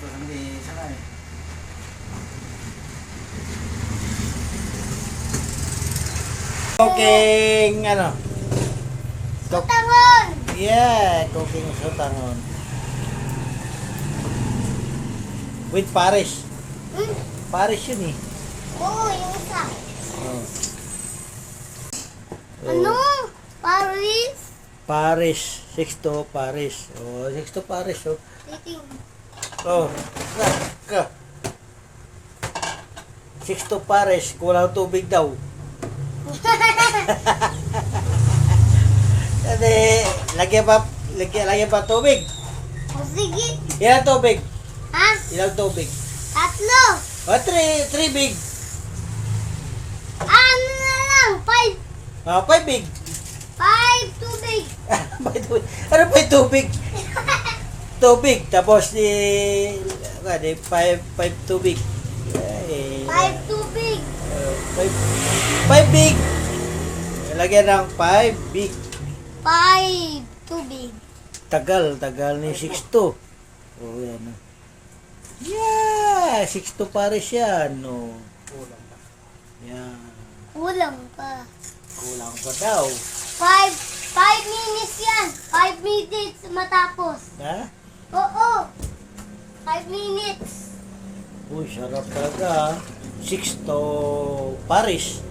gusto hindi sakay. Cooking, ano? Cook- Tangon! Yeah, cooking sotangon. With Paris. Hmm? Paris yun eh. Oo, yung isa. Oh. Ano? Paris? Paris. Sixto Paris. Oh, Sixto Paris. Oh. Titing. Oh, ka. Sixto Paris. Kulang tubig daw. Kasi, lagyan pa, lagyan, lagyan pa tubig. O sige. Ilang tubig? Ha? Ilang tubig? Tatlo. Oh, three, three big. Ano na lang? Five. Ah, five big. Five tubig. Ano yung tubig? Tubig. Tapos di, ano, di five, five tubig. Ay, Five tubig. uh, five, five big. Lagyan ng five big. Five tubig. Tagal, tagal ni 6'to. Oh, yan. oh. Yeah, 6'to pares yan. No. Kulang pa. Yan. Kulang pa. Kulang pa daw. Five. Five minutes yan. Five minutes matapos. Ha? Oo. Five minutes. Uy, sarap talaga. 6'to pares.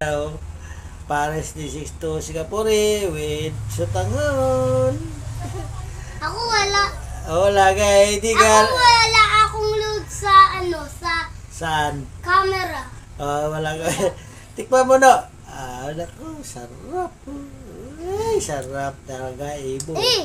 Hello. Pares ni 6'to Singapore with Sutangon. Ako wala. Wala ka, hindi Ako ka... wala akong load sa ano, sa Saan? camera. Ah, wala ka. Tikman mo na. Ah, naku, sarap. Ay, sarap talaga, Ibo. Eh,